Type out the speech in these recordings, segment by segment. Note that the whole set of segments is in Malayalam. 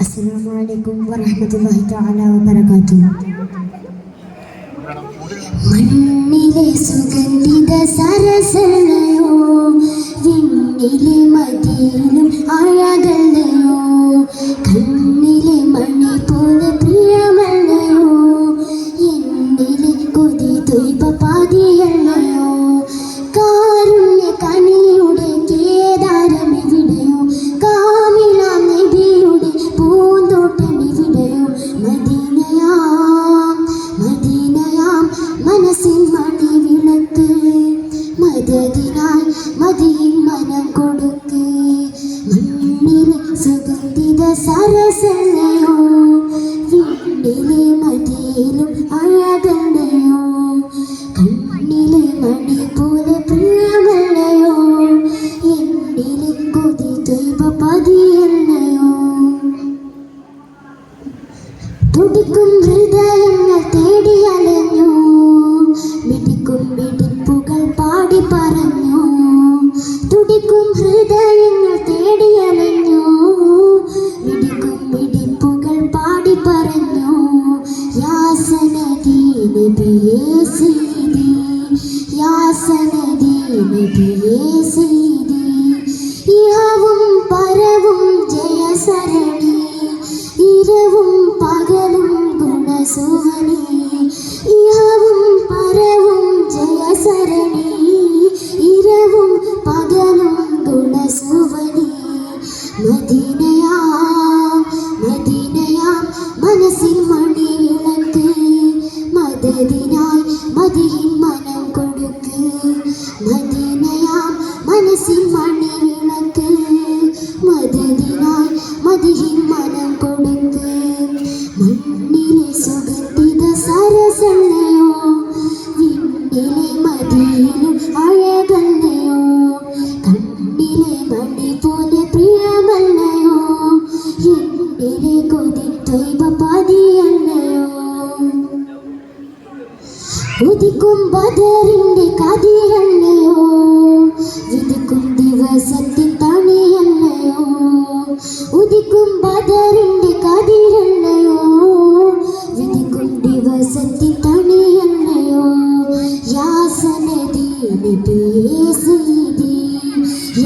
അസ്സലാമു അലൈക്കും വറഹ്മത്തുള്ളാഹി തആല വബറകാതുഹു. മണ്ണിലെ സുഗന്ധിത സരസനയോ വിണ്ണിലെ മതിയിലും ആയ മദതിനായി മതിയിൽ മനം കൊടുക്കേ. മണ്ണിലെ സുഗന്ധിത സരസല്ലയോ വീട്ടിലെ മതിയിലും അഴകല്ലയോ കണ്ണിലെ മണി പോലെ പ്രിയമല്ലയോ എന്നിലെ കൊതി ദൈവ പതിയല്ലയോ തുടിക്കും ഹൃദയങ്ങൾ തേടിയലഞ്ഞു മിടിക്കും മിടിക്കും യാസനദി നബിയേ സീതി ഇഹവും പരവും ജയസരണി ഇരവും പകലും ഗുണസുവനി മദതിനായി മതിയിൽ മനം കൊടുക്ക്. മദീനയാം മനസ്സിൽ മണി വിളക്ക് മദതിനായി മതിയിൽ മനം കൊടുക്ക്. മണ്ണിലെ സുഗന്ധിത സരസല്ലയോ? വിണ്ണിലെ മതിയിലും അഴകല്ലയോ? കണ്ണിലെ മണി ഉദിക്കും ബദറിന്റെ കതിരല്ലയോ ഉദിക്കും ദിവസത്തിൽ തണിയല്ലയോ ഉദിക്കും ബദറിന്റെ കതിരല്ലയോ ഉദിക്കും ദിവസത്തിൽ തണിയല്ലയോ യാസനദി നബിയേ സീതി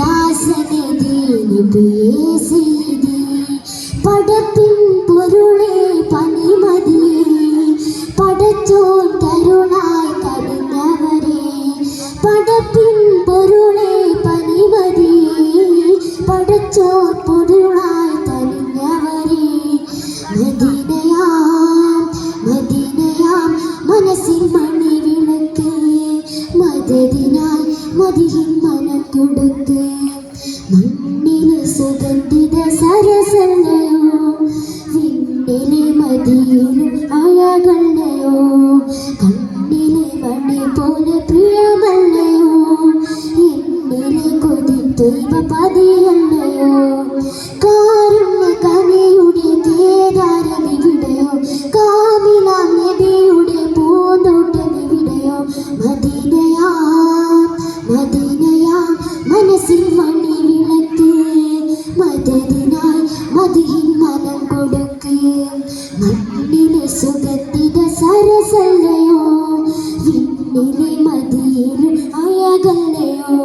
യാസനദി നബിയേ സീതി പടപ്പിൻ പൊരുളെ പനിമതിയേ പടച്ചോൻ കരുണായി പടച്ചോൻ പൊരുളായി കരുന്നവരെ മദീനയാം മദീനയാം മനസ്സിൽ മണി വിളക്ക്. മദതിനായി മതിയിൽ മനം കൊടുക്ക്. മണ്ണിലെ സുഗന്ധിത സരസല്ലയോ വിണ്ണിലെ മതിയിലും അഴകല്ലയോ കാരുണ്യ കനിയുടെ കേദാരം എവിടെയോ? കാമിലാം നബിയുടെ പൂന്തോട്ടം എവിടെയോ? മദീനയാ മദീനയാ മനസ്സിൽ മണി വിളക്ക്. മതിയിൽ മനം കൊടുക്ക്. മണ്ണിലെ സുഗന്ധിത സരസല്ലയോ? വിണ്ണിലെ മതിയിലും അഴകല്ലയോ?